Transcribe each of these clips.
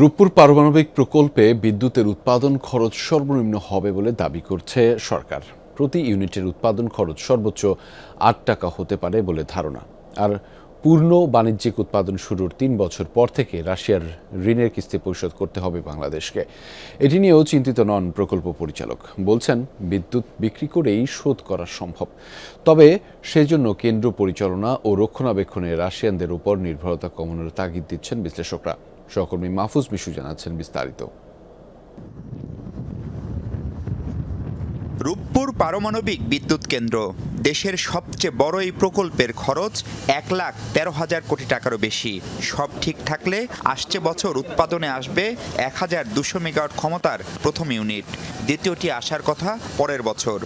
রূপপুর পারমাণবিক প্রকল্পে বিদ্যুতের উৎপাদন খরচ সর্বনিম্ন হবে বলে দাবি করছে সরকার। প্রতি ইউনিটের উৎপাদন খরচ সর্বোচ্চ আট টাকা হতে পারে বলে ধারণা। আর পূর্ণ বাণিজ্যিক উৎপাদন শুরুর তিন বছর পর থেকে রাশিয়ার ঋণের কিস্তি পরিশোধ করতে হবে বাংলাদেশকে। এটি নিয়েও চিন্তিত নন প্রকল্প পরিচালক। বলছেন, বিদ্যুৎ বিক্রি করেই শোধ করা সম্ভব। তবে সেজন্য কেন্দ্র পরিচালনা ও রক্ষণাবেক্ষণে রাশিয়ানদের উপর নির্ভরতা কমানোর তাগিদ দিচ্ছেন বিশ্লেষকরা। সহকর্মী মাহফুজ মিশু জানাচ্ছেন বিস্তারিত। রূপপুর পারমাণবিক বিদ্যুৎ কেন্দ্র, দেশের সবচেয়ে বড় এই প্রকল্পের খরচ এক লাখ তেরো হাজার কোটি টাকারও বেশি। সব ঠিক থাকলে আসছে বছর উৎপাদনে আসবে এক হাজার দুশো মেগাওয়াট ক্ষমতার প্রথম ইউনিট। দ্বিতীয়টি আসার কথা পরের বছর।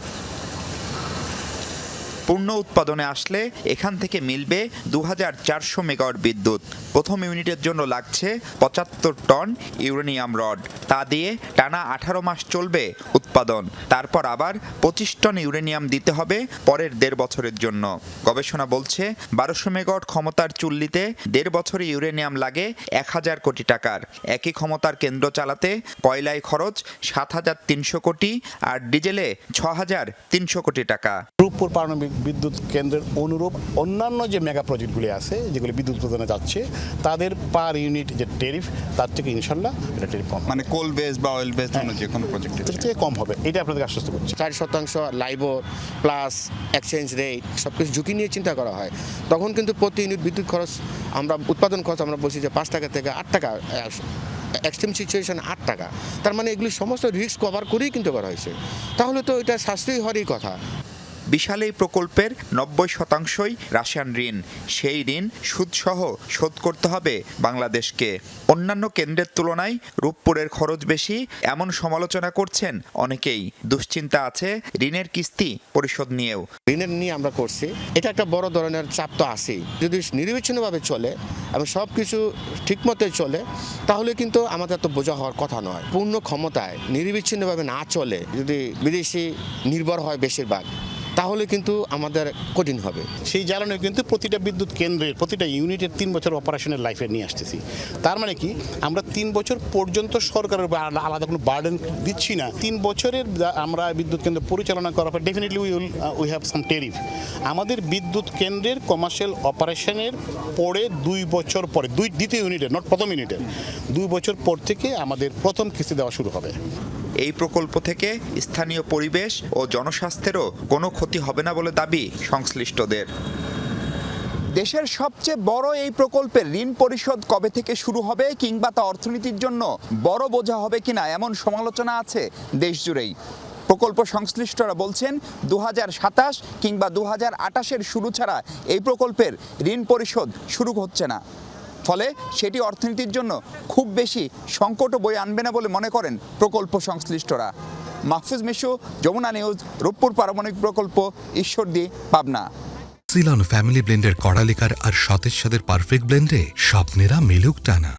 পূর্ণ উৎপাদনে আসলে এখান থেকে মিলবে দু হাজার চারশো মেগাওয়াট বিদ্যুৎ। প্রথম ইউনিটের জন্য লাগছে পঁচাত্তর টন ইউরেনিয়াম রড। তা দিয়ে টানা আঠারো মাস চলবে উৎপাদন। তারপর আবার পঁচিশ টন ইউরেনিয়াম দিতে হবে পরের দেড় বছরের জন্য। গবেষণা বলছে বারোশো মেগাওয়াট ক্ষমতার চুল্লিতে দেড় বছরে ইউরেনিয়াম লাগে এক হাজার কোটি টাকার। একই ক্ষমতার কেন্দ্র চালাতে কয়লায় খরচ সাত হাজার তিনশো কোটি আর ডিজেলে ছ হাজার তিনশো কোটি টাকা। রূপপুর পারমাণবিক বিদ্যুৎ কেন্দ্রের অনুরূপ অন্যান্য যে মেগা প্রজেক্টগুলি আছে যেগুলি বিদ্যুৎ উৎপাদনে যাচ্ছে তাদের পার ইউনিট যে টেরিফ তার থেকে ইনশাল্লাহ এটা টেরিফ কম মানে কোল বেস বা অয়েল বেস অন্য যে কোনো প্রজেক্টে এর থেকে কম হবে এটা আপনাদের আশ্বস্ত করছি। চার শতাংশ লাইবর প্লাস এক্সচেঞ্জ রেট সব কিছু ঝুঁকি নিয়ে চিন্তা করা হয়। তখন কিন্তু প্রতি ইউনিট বিদ্যুৎ খরচ আমরা উৎপাদন খরচ আমরা বলছি যে পাঁচ টাকা থেকে আট টাকা এক্সট্রিম সিচুয়েশন আট টাকা। তার মানে এগুলি সমস্ত রিস্ক কভার করেই কিন্তু করা হয়েছে। তাহলে তো এটা সাশ্রয়ী হওয়ারই কথা। বিশাল এই প্রকল্পের নব্বই শতাংশই রাশিয়ান ঋণ। সেই ঋণ সুদসহ শোধ করতে হবে বাংলাদেশকে। অন্যান্য কেন্দ্রের তুলনায় রূপপুরের খরচ বেশি এমন সমালোচনা করছেন অনেকেই। দুশ্চিন্তা আছে ঋণের কিস্তি পরিশোধ নিয়েও। ঋণের নিয়ে আমরা করছি। এটা একটা বড় ধরনের চাপ তো আছেই। যদি নিরবিচ্ছিন্নভাবে চলে এবং সব কিছু ঠিকমতো চলে, তাহলে কিন্তু আমাদের তো বোঝা হওয়ার কথা নয়। পূর্ণ ক্ষমতায় নিরবিচ্ছিন্নভাবে না চলে যদি বিদেশি নির্ভর হয় বেশিরভাগ তাহলে কিন্তু আমাদের কঠিন হবে। সেই জ্বালানি কিন্তু প্রতিটা বিদ্যুৎ কেন্দ্রের, প্রতিটা ইউনিটের তিন বছর অপারেশনের লাইফে নিয়ে আসতেছি। তার মানে কি? আমরা তিন বছর পর্যন্ত সরকারের আলাদা কোনো বার্ডেন দিচ্ছি না। তিন বছরের আমরা বিদ্যুৎ কেন্দ্র পরিচালনা করার পর definitely we will we have some tariff আমাদের বিদ্যুৎ কেন্দ্রের কমার্শিয়াল অপারেশনের পরে দুই বছর পরে, দুই দ্বিতীয় ইউনিটের নট প্রথম ইউনিটের দুই বছর পর থেকে আমাদের প্রথম কিস্তি দেওয়া শুরু হবে। এই প্রকল্প থেকে স্থানীয় পরিবেশ ও জনস্বাস্থ্যেরও কোনো ক্ষতি হবে না বলে দাবি সংশ্লিষ্টদের। দেশের সবচেয়ে বড় এই প্রকল্পের ঋণ পরিশোধ কবে থেকে শুরু হবে কিংবা তা অর্থনীতির জন্য বড় বোঝা হবে কিনা এমন সমালোচনা আছে দেশ জুড়েই। প্রকল্প সংশ্লিষ্টরা বলছেন দু সাতাশ কিংবা দু হাজার শুরু ছাড়া এই প্রকল্পের ঋণ পরিশোধ শুরু হচ্ছে না। ফলে সেটি অর্থনীতির জন্য খুব বেশি সংকট বই আনবে না বলে মনে করেন প্রকল্প সংশ্লিষ্টরা। মাহফুজ মিশু, যমুনা নিউজ, রূপপুর পারমাণবিক প্রকল্প, ঈশ্বরদী, পাবনা। সিলন ফ্যামিলি ব্লেন্ডের কড়ালিকার আর সতেজ সাদের পারফেক্ট ব্লেন্ডে স্বপ্নেরা মিলুক টানা।